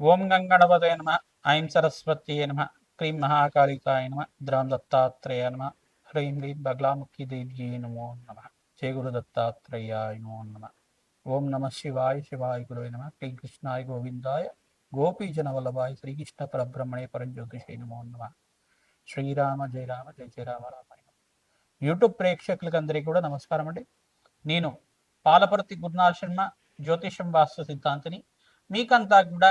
ఓం గంగణపతయ నమ ఐం సరస్వతి నమ క్రీం మహాకాళికాయ నమ ద్రాం దత్తాత్రేయ నమ హ్రీం హ్రీం బగ్లాముఖి దేవ్యే నమో నమ జయ గురు దత్తాత్రేయాయ నమో నమ. ఓం నమ శివాయ శివాయ గురువే నమ క్లీం కృష్ణాయ గోవిందాయ గోపీజన వల్లభాయ శ్రీకృష్ణ పరబ్రహ్మణే పరంజ్యోతిషే నమో నమ. శ్రీరామ జయ రామ జయ జయ రామ రామ యూట్యూబ్ ప్రేక్షకులకు అందరికీ కూడా నమస్కారం అండి. నేను పాలపర్తి గురునాథ్ శర్మ జ్యోతిషం వాస్తు సిద్ధాంతిని మీకంతా కూడా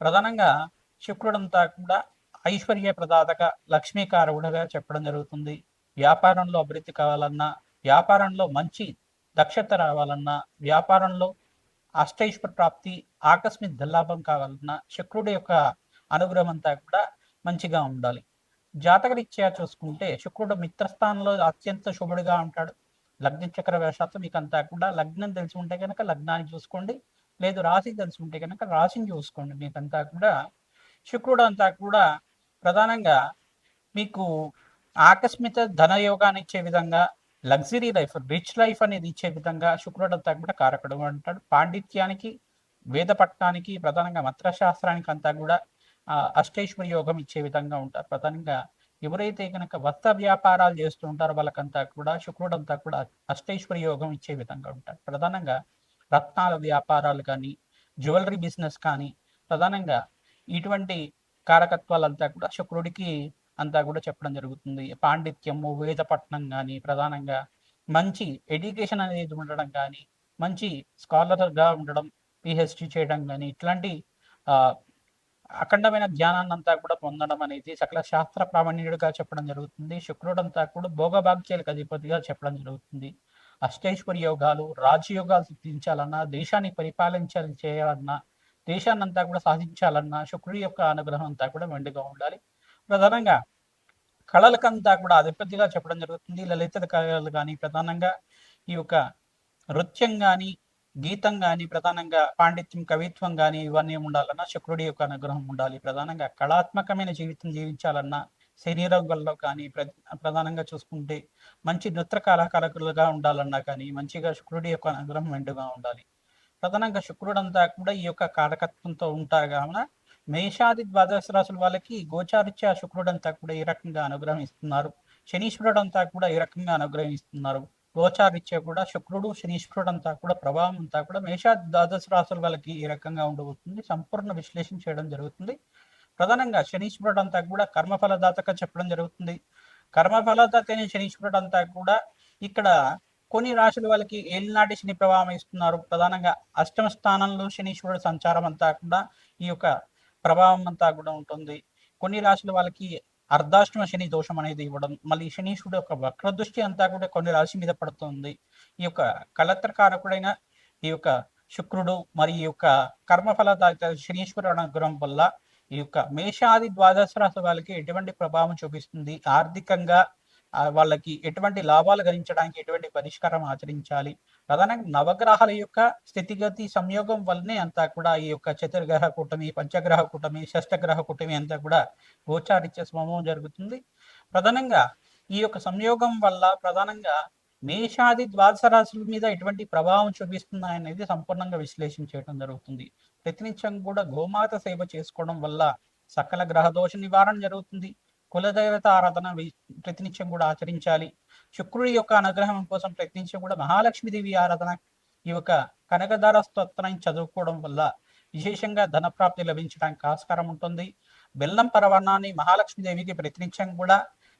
ప్రధానంగా శుక్రుడంతా కూడా ఐశ్వర్య ప్రదాతక లక్ష్మీకారకుడుగా చెప్పడం జరుగుతుంది. వ్యాపారంలో అభివృద్ధి కావాలన్నా వ్యాపారంలో మంచి దక్షత రావాలన్నా వ్యాపారంలో అష్టైశ్వర ప్రాప్తి ఆకస్మిక దల్లాభం కావాలన్నా శుక్రుడి యొక్క అనుగ్రహం అంతా కూడా మంచిగా ఉండాలి. జాతకరీత్యా చూసుకుంటే శుక్రుడు మిత్రస్థానంలో అత్యంత శుభుడిగా ఉంటాడు. లగ్న చక్ర వేషాత్తు మీకు అంతా కూడా లగ్నం తెలిసి ఉంటే కనుక లగ్నాన్ని చూసుకోండి. లేదు రాశి తెలిసి ఉంటే కనుక రాశిని చూసుకోండి. మీకంతా కూడా శుక్రుడు అంతా కూడా ప్రధానంగా మీకు ఆకస్మిక ధనయోగాన్ని ఇచ్చే విధంగా లగ్జరీ లైఫ్ రిచ్ లైఫ్ అనేది ఇచ్చే విధంగా శుక్రుడు అంతా కూడా కారకుడు అంటాడు. పాండిత్యానికి వేద పట్టణానికి ప్రధానంగా మంత్రశాస్త్రానికి అంతా కూడా అష్టేశ్వర యోగం ఇచ్చే విధంగా ఉంటారు. ప్రధానంగా ఎవరైతే కనుక వస్త్ర వ్యాపారాలు చేస్తూ ఉంటారో వాళ్ళకంతా కూడా శుక్రుడు అంతా కూడా అష్టేశ్వర యోగం ఇచ్చే విధంగా ఉంటారు. ప్రధానంగా రత్నాల వ్యాపారాలు కానీ జ్యువెలరీ బిజినెస్ కానీ ప్రధానంగా ఇటువంటి కారకత్వాలంతా కూడా శుక్రుడికి అంతా కూడా చెప్పడం జరుగుతుంది. పాండిత్యము వేదపట్నం కానీ ప్రధానంగా మంచి ఎడ్యుకేషన్ అనేది ఉండడం కానీ మంచి స్కాలర్గా ఉండడం పిహెచ్డి చేయడం కానీ ఇట్లాంటి అఖండమైన జ్ఞానాన్ని అంతా కూడా పొందడం అనేది సకల శాస్త్ర ప్రామాణ్యుడిగా చెప్పడం జరుగుతుంది. శుక్రుడు అంతా కూడా భోగభాగ్యాలకు అధిపతిగా చెప్పడం జరుగుతుంది. అష్టైశ్వర్య యోగాలు రాజయోగాలు సిద్ధించాలన్నా దేశాన్ని పరిపాలించాలి చేయాలన్నా దేశాన్ని అంతా కూడా సాధించాలన్నా శుక్రుడి యొక్క అనుగ్రహం అంతా కూడా మెండుగా ఉండాలి. ప్రధానంగా కళలకంతా కూడా అధిపతిగా చెప్పడం జరుగుతుంది. లలిత కళలు కానీ ప్రధానంగా ఈ యొక్క నృత్యం కానీ గీతం కానీ ప్రధానంగా పాండిత్యం కవిత్వం కానీ ఇవన్నీ ఉండాలన్నా శుక్రుడి యొక్క అనుగ్రహం ఉండాలి. ప్రధానంగా కళాత్మకమైన జీవితం జీవించాలన్నా శరీరంలో కానీ ప్రధానంగా చూసుకుంటే మంచి నృత్య కళాకారకులుగా ఉండాలన్నా కానీ మంచిగా శుక్రుడి యొక్క అనుగ్రహం మెండుగా ఉండాలి. ప్రధానంగా శుక్రుడంతా కూడా ఈ యొక్క కారకత్వంతో ఉంటారు. కావున మేషాది ద్వాదశ రాసుల వాళ్ళకి గోచారిత్య శుక్రుడంతా కూడా ఈ రకంగా అనుగ్రహం ఇస్తున్నారు. శనీశ్వరుడు అంతా కూడా ఈ రకంగా అనుగ్రహం ఇస్తున్నారు. గోచారిత్య కూడా శుక్రుడు శనీశ్వరుడు అంతా కూడా ప్రభావం అంతా కూడా మేషాది ద్వాదశ రాసుల వాళ్ళకి ఈ రకంగా ఉండబోతుంది. సంపూర్ణ విశ్లేషణ చేయడం జరుగుతుంది. ప్రధానంగా శనీశ్వరుడు అంతా కూడా కర్మఫలదాతగా చెప్పడం జరుగుతుంది. కర్మఫలదాత అనే శనీశ్వరుడు అంతా కూడా ఇక్కడ కొన్ని రాశుల వాళ్ళకి ఏలినాటి శని ప్రభావం ఇస్తున్నారు. ప్రధానంగా అష్టమ స్థానంలో శనీశ్వరుడు సంచారం అంతా కూడా ఈ యొక్క ప్రభావం అంతా కూడా ఉంటుంది. కొన్ని రాశుల వాళ్ళకి అర్ధాష్టమ శని దోషం అనేది ఇవ్వడం మళ్ళీ శనీశ్వరుడు యొక్క వక్ర దృష్టి అంతా కూడా కొన్ని రాశి మీద పడుతుంది. ఈ యొక్క కలత్రకారకుడైన ఈ యొక్క శుక్రుడు మరి ఈ యొక్క కర్మఫల శనీశ్వరుడు అనుగ్రహం వల్ల ఈ యొక్క మేషాది ద్వాదశ రాశి వాళ్ళకి ఎటువంటి ప్రభావం చూపిస్తుంది? ఆర్థికంగా వాళ్ళకి ఎటువంటి లాభాలు గణించడానికి ఎటువంటి పరిష్కారం ఆచరించాలి? ప్రధానంగా నవగ్రహాల యొక్క స్థితిగతి సంయోగం వల్లనే అంతా కూడా ఈ యొక్క చతుర్గ్రహ కూటమి పంచగ్రహ కూటమి షష్టగ్రహ కూటమి అంతా కూడా గోచారిత్య స్వభావం జరుగుతుంది. ప్రధానంగా ఈ యొక్క సంయోగం వల్ల ప్రధానంగా మేషాది ద్వాదశ రాశుల మీద ఎటువంటి ప్రభావం చూపిస్తున్నాయనేది సంపూర్ణంగా విశ్లేషణ చేయడం జరుగుతుంది. ప్రతినిత్యం కూడా గోమాత సేవ చేసుకోవడం వల్ల సకల గ్రహదోష నివారణ జరుగుతుంది. కులదేవత ఆరాధన ప్రతినిత్యం కూడా ఆచరించాలి. శుక్రుడి యొక్క అనుగ్రహం కోసం ప్రయత్నించడం కూడా మహాలక్ష్మీదేవి ఆరాధన ఈ యొక్క కనకధార స్తోత్రాన్ని చదువుకోవడం వల్ల విశేషంగా ధనప్రాప్తి లభించడానికి ఆస్కారం ఉంటుంది. బెల్లం పరవణాన్ని మహాలక్ష్మీదేవికి ప్రతినిత్యం కూడా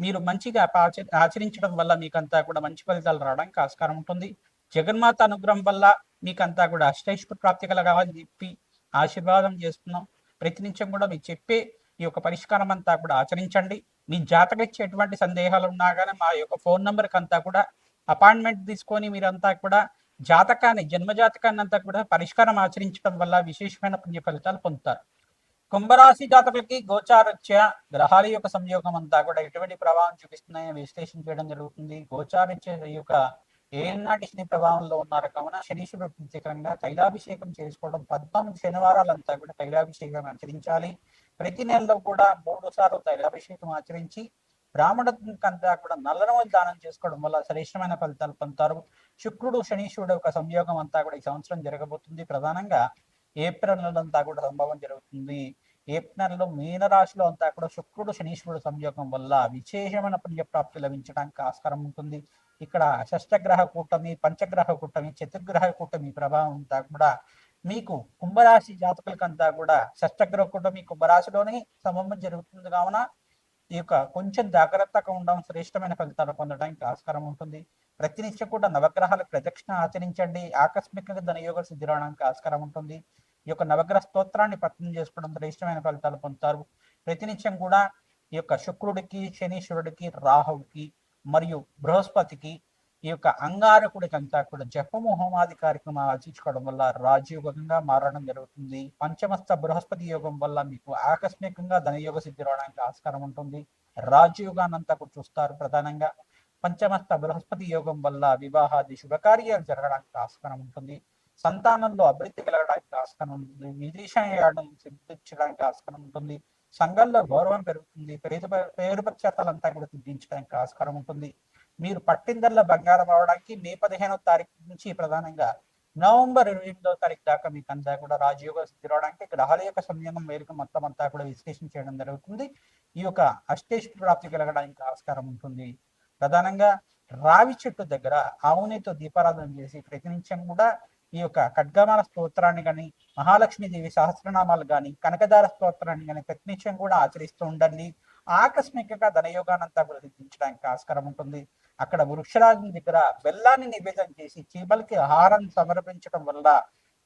మీరు మంచిగా ఆచ- ఆచరించడం వల్ల మీకంతా కూడా మంచి ఫలితాలు రావడానికి ఆస్కారం ఉంటుంది. జగన్మాత అనుగ్రహం వల్ల మీకంతా కూడా అష్టైశ్వర ప్రాప్తి కలగాలని చెప్పి ఆశీర్వాదం చేస్తున్నాం. ప్రతినిత్యం కూడా మీరు చెప్పే ఈ యొక్క పరిష్కారం అంతా కూడా ఆచరించండి. మీ జాతక ఇచ్చే ఎటువంటి సందేహాలు ఉన్నా కానీ మా యొక్క ఫోన్ నెంబర్కి అంతా కూడా అపాయింట్మెంట్ తీసుకొని మీరంతా కూడా జాతకాన్ని జన్మ జాతకాన్ని అంతా కూడా పరిష్కారం ఆచరించడం వల్ల విశేషమైన పుణ్య ఫలితాలు పొందుతారు. కుంభరాశి జాతకులకి గోచారత్య గ్రహాల యొక్క సంయోగం అంతా కూడా ఎటువంటి ప్రభావం చూపిస్తున్నాయని విశ్లేషణ చేయడం జరుగుతుంది. గోచారత్య యొక్క ఏనాటి శని ప్రభావంలో ఉన్నారు కావున శనీశ్వరుడు ప్రత్యేకంగా తైలాభిషేకం చేసుకోవడం పద్నాలుగు శనివారాలంతా కూడా తైలాభిషేకం ఆచరించాలి. ప్రతి నెలలో కూడా మూడు సార్లు తైలాభిషేకం ఆచరించి బ్రాహ్మణంతా కూడా నల్ల నల్లనవలు దానం చేసుకోవడం వల్ల శ్రేష్టమైన ఫలితాలు పొందుతారు. శుక్రుడు శనీశ్వరుడు యొక్క సంయోగం అంతా కూడా ఈ సంవత్సరం జరగబోతుంది. ప్రధానంగా ఏప్రిల్ నెల అంతా కూడా సంభవం జరుగుతుంది. ఏప్రిల్ నెలలో మీనరాశిలో అంతా కూడా శుక్రుడు శనీశ్వరుడు సంయోగం వల్ల విశేషమైన పుణ్యప్రాప్తి లభించడానికి ఆస్కారం ఉంటుంది. ఇక్కడ షష్టగ్రహ కూటమి పంచగ్రహ కూటమి చతుర్గ్రహ కూటమి ప్రభావం అంతా కూడా మీకు కుంభరాశి జాతకులకంతా కూడా షష్టగ్రహ కూటమి కుంభరాశిలోనే సంభవం జరుగుతుంది కావున ఈ యొక్క కొంచెం జాగ్రత్తగా ఉండడం శ్రేష్టమైన ఫలితాలు పొందడానికి ఆస్కారం ఉంటుంది. ప్రతినిత్యం కూడా నవగ్రహాల ప్రదక్షిణ ఆచరించండి. ఆకస్మికంగా ధనయోగ సిద్ధి రావడానికి ఆస్కారం ఉంటుంది. ఈ యొక్క నవగ్రహ స్తోత్రాన్ని పఠనం చేసుకోవడం శ్రేష్టమైన ఫలితాలు పొందుతారు. ప్రతినిత్యం కూడా ఈ యొక్క శుక్రుడికి శనీశ్వరుడికి రాహువుకి మరియు బృహస్పతికి ఈ యొక్క అంగారకుడికి అంతా కూడా జపము హోమాది కార్యక్రమాలు ఆచరించుకోవడం వల్ల రాజయోగంగా మారడం జరుగుతుంది. పంచమస్త బృహస్పతి యోగం వల్ల మీకు ఆకస్మికంగా ధనయోగ సిద్ధి రావడానికి ఆస్కారం ఉంటుంది. రాజయోగాన్ని అంతా కూడా చూస్తారు ప్రధానంగా. పంచమస్త బృహస్పతి యోగం వల్ల వివాహాది శుభకార్యాలు జరగడానికి ఆస్కారం ఉంటుంది. సంతానంలో అభివృద్ధి కలగడానికి ఆస్కారం ఉంటుంది. విదేశాయాడం సిద్ధించడానికి ఆస్కారం ఉంటుంది. సంఘంలో గౌరవం పెరుగుతుంది. పేరు పేరు ప్రఖ్యాతలంతా కూడా సిద్ధించడానికి ఆస్కారం ఉంటుంది. మీరు పట్టిందల్లా బంగారం అవడానికి మే పదిహేనో తారీఖు నుంచి ప్రధానంగా నవంబర్ ఇరవై ఎనిమిదో తారీఖు దాకా మీకు అంతా కూడా రాజయోగ స్థితి రావడానికి గ్రహాల యొక్క సంయోగం మేరకు మొత్తం అంతా కూడా విశ్లేషణ చేయడం జరుగుతుంది. ఈ యొక్క అష్టేష్ ప్రాప్తి కలగడానికి ఆస్కారం ఉంటుంది. ప్రధానంగా రావి చెట్టు దగ్గర ఆవునితో దీపారాధన చేసి ప్రతినిత్యం కూడా ఈ యొక్క ఖడ్గమాల స్తోత్రాన్ని కానీ మహాలక్ష్మీదేవి సహస్రనామాలు కానీ కనకదార స్తోత్రాన్ని కానీ ప్రతినిత్యం కూడా ఆచరిస్తూ ఉండండి. ఆకస్మికంగా ధనయోగానంతా కూడా సిద్ధించడానికి ఆస్కారం ఉంటుంది. అక్కడ వృక్షరాజుని దగ్గర బెల్లాన్ని నివేదన చేసి చీమలకి ఆహారం సమర్పించడం వల్ల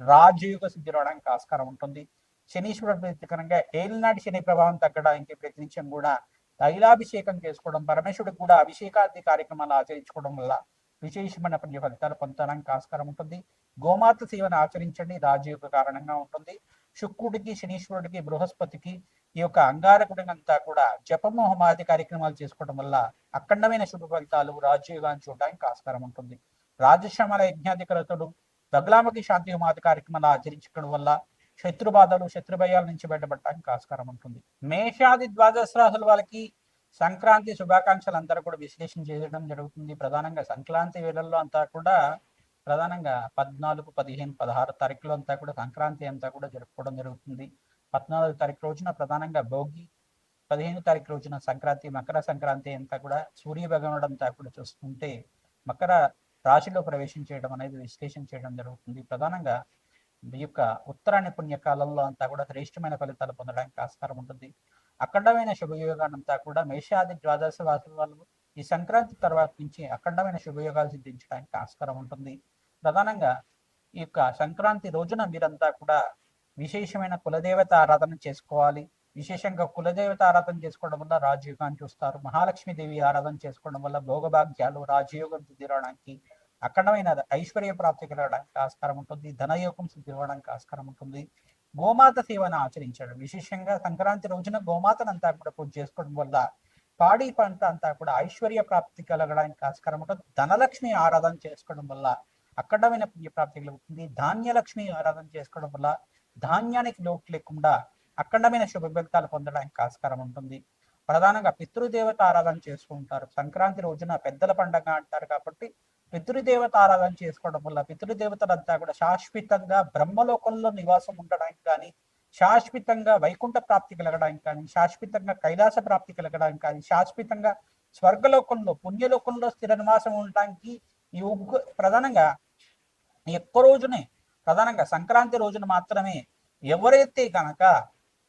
రాజయోగ సిద్ధి రావడానికి ఆస్కారం ఉంటుంది. శనీశ్వరుడు ప్రతికరంగా ఏలినాటి శని ప్రభావం తగ్గడానికి ప్రతినిత్యం కూడా తైలాభిషేకం చేసుకోవడం పరమేశ్వరుడికి కూడా అభిషేకాది కార్యక్రమాలు ఆచరించుకోవడం వల్ల విశేషమైన పని ఫలితాలు పొందడానికి ఆస్కారం ఉంటుంది. గోమాత సేవను ఆచరించండి. రాజయోగ కారణంగా ఉంటుంది. శుక్రుడికి శనీశ్వరుడికి బృహస్పతికి ఈ యొక్క అంగారకుడిని అంతా కూడా జపము హోమాది కార్యక్రమాలు చేసుకోవడం వల్ల అఖండమైన శుభ ఫలితాలు రాజయోగాన్ని చూడడానికి ఆస్కారం ఉంటుంది. రాజశ్రమల యజ్ఞాధికరతుడు దగ్లామకి శాంతి హోమాది కార్యక్రమాలు ఆచరించడం వల్ల శత్రుబాధలు శత్రుభయాల నుంచి బయటపడటానికి ఆస్కారం ఉంటుంది. మేషాది ద్వాదశ రాసుల వాళ్ళకి సంక్రాంతి శుభాకాంక్షలు అంతా కూడా విశ్లేషణ చేయడం జరుగుతుంది. ప్రధానంగా సంక్రాంతి వేళల్లో అంతా కూడా ప్రధానంగా పద్నాలుగు పదిహేను పదహారు తారీఖులో అంతా కూడా సంక్రాంతి అంతా కూడా జరుపుకోవడం జరుగుతుంది. పద్నాలుగు తారీఖు రోజున ప్రధానంగా భోగి పదిహేను తారీఖు రోజున సంక్రాంతి మకర సంక్రాంతి అంతా కూడా సూర్య భగవానుడు అంతా కూడా చూసుకుంటే మకర రాశిలో ప్రవేశం చేయడం అనేది విశ్లేషణ చేయడం జరుగుతుంది. ప్రధానంగా ఈ యొక్క ఉత్తరాయణ పుణ్యకాలంలో అంతా కూడా శ్రేష్టమైన ఫలితాలు పొందడానికి ఆస్కారం ఉంటుంది. అఖండమైన శుభయోగానంతా కూడా మేషాది ద్వాదశ రాశుల వాళ్ళు ఈ సంక్రాంతి తర్వాత నుంచి అఖండమైన శుభయోగాలు సిద్ధించడానికి ఆస్కారం ఉంటుంది. ప్రధానంగా ఈ యొక్క సంక్రాంతి రోజున మీరంతా కూడా విశేషమైన కులదేవత ఆరాధన చేసుకోవాలి. విశేషంగా కులదేవత ఆరాధన చేసుకోవడం వల్ల రాజయోగాన్ని చూస్తారు. మహాలక్ష్మీదేవి ఆరాధన చేసుకోవడం వల్ల భోగభాగ్యాలు రాజయోగం సిద్ధిరవడానికి అఖండమైన ఐశ్వర్య ప్రాప్తి కలగడానికి ఆస్కారం ఉంటుంది. ధనయోగం సిద్ధిరవడానికి ఆస్కారం ఉంటుంది. గోమాత సేవను ఆచరించడం. విశేషంగా సంక్రాంతి రోజున గోమాతనంతా కూడా పూజ చేసుకోవడం వల్ల పాడి పంట అంతా కూడా ఐశ్వర్య ప్రాప్తి కలగడానికి ఆస్కారం ఉంటుంది. ధనలక్ష్మి ఆరాధన చేసుకోవడం వల్ల అక్కడమైన పుణ్య ప్రాప్తి కలుగుతుంది. ధాన్యలక్ష్మి ఆరాధన చేసుకోవడం వల్ల ధాన్యానికి లోటు లేకుండా అఖండమైన శుభ పొందడానికి ఆస్కారం ఉంటుంది. ప్రధానంగా పితృదేవత ఆరాధన చేసుకుంటారు సంక్రాంతి రోజున పెద్దల పండగ అంటారు కాబట్టి పితృదేవతారాధన చేసుకోవడం వల్ల పితృదేవతలంతా కూడా శాశ్వతంగా బ్రహ్మలోకంలో నివాసం ఉండడానికి కానీ శాశ్వతంగా వైకుంఠ ప్రాప్తి కలగడానికి కానీ శాశ్వతంగా కైలాస ప్రాప్తి కలగడానికి కానీ శాశ్వతంగా స్వర్గలోకంలో పుణ్యలోకంలో స్థిర నివాసం ఉండడానికి ఈ ఉగ్గు ప్రధానంగా ఎక్కువ రోజునే ప్రధానంగా సంక్రాంతి రోజున మాత్రమే ఎవరైతే కనుక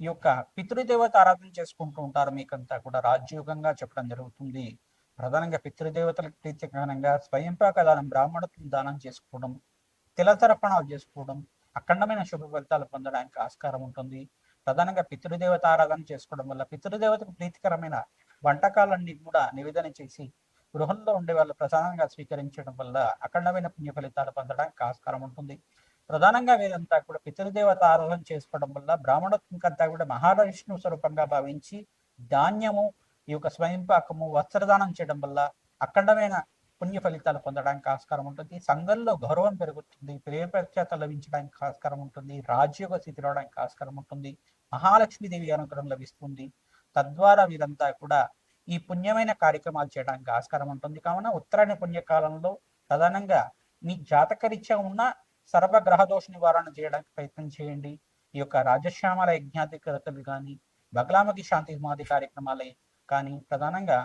ఈ యొక్క పితృదేవత ఆరాధన చేసుకుంటూ ఉంటారో మీకంతా కూడా రాజ్యోగంగా చెప్పడం జరుగుతుంది. ప్రధానంగా పితృదేవతలకు ప్రీతికరంగా స్వయంపాక దానం బ్రాహ్మణత్వం దానం చేసుకోవడం తిలతర్పణాలు చేసుకోవడం అఖండమైన శుభ ఫలితాలు పొందడానికి ఆస్కారం ఉంటుంది. ప్రధానంగా పితృదేవత ఆరాధన చేసుకోవడం వల్ల పితృదేవతకు ప్రీతికరమైన వంటకాలన్నీ కూడా నివేదన చేసి గృహంలో ఉండే వాళ్ళు ప్రధానంగా స్వీకరించడం వల్ల అఖండమైన పుణ్య ఫలితాలు పొందడానికి ఆస్కారం ఉంటుంది. ప్రధానంగా వీరంతా కూడా పితృదేవత ఆరాధన చేసుకోవడం వల్ల బ్రాహ్మణత్వంకంతా కూడా మహావిష్ణు స్వరూపంగా భావించి ధాన్యము ఈ యొక్క స్వయంపాకము వస్త్రదానం చేయడం వల్ల అఖండమైన పుణ్య ఫలితాలు పొందడానికి ఆస్కారం ఉంటుంది. సంఘంలో గౌరవం పెరుగుతుంది ప్రేమ ప్రఖ్యాత లభించడానికి ఆస్కారం ఉంటుంది రాజ్యోగ స్థితి రావడానికి ఆస్కారం ఉంటుంది మహాలక్ష్మీదేవి అనుగ్రహం లభిస్తుంది. తద్వారా వీరంతా కూడా ఈ పుణ్యమైన కార్యక్రమాలు చేయడానికి ఆస్కారం ఉంటుంది. కావున ఉత్తరాయణ పుణ్యకాలంలో ప్రధానంగా మీ జాతకరీత్యా ఉన్న సర్వగ్రహ దోష నివారణ చేయడానికి ప్రయత్నం చేయండి. ఈ యొక్క రాజశ్యామల యజ్ఞాధికతలు కానీ బగలామకి శాంతి సమాధి కార్యక్రమాలు కానీ ప్రధానంగా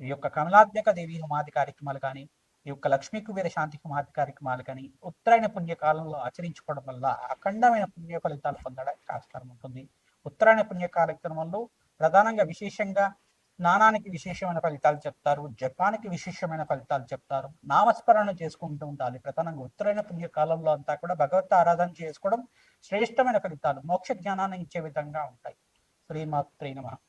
ఈ యొక్క కమలాత్మక దేవి హోమాది కార్యక్రమాలు కానీ ఈ యొక్క లక్ష్మీ కుబేర శాంతి హోమాది కార్యక్రమాలు కానీ ఉత్తరాయణ పుణ్యకాలంలో ఆచరించుకోవడం వల్ల అఖండమైన పుణ్య ఫలితాలు పొందడానికి ఆస్కారం ఉంటుంది. ఉత్తరాయణ పుణ్య కార్యక్రమంలో ప్రధానంగా విశేషంగా స్నానానికి విశేషమైన ఫలితాలు చెప్తారు జపానికి విశేషమైన ఫలితాలు చెప్తారు నామస్మరణ చేసుకుంటూ ఉండాలి. ప్రధానంగా ఉత్తరైన పుణ్యకాలంలో అంతా కూడా భగవత్ ఆరాధన చేసుకోవడం శ్రేష్టమైన ఫలితాలు మోక్ష జ్ఞానాన్ని ఇచ్చే విధంగా ఉంటాయి. శ్రీమాత్రే నమ.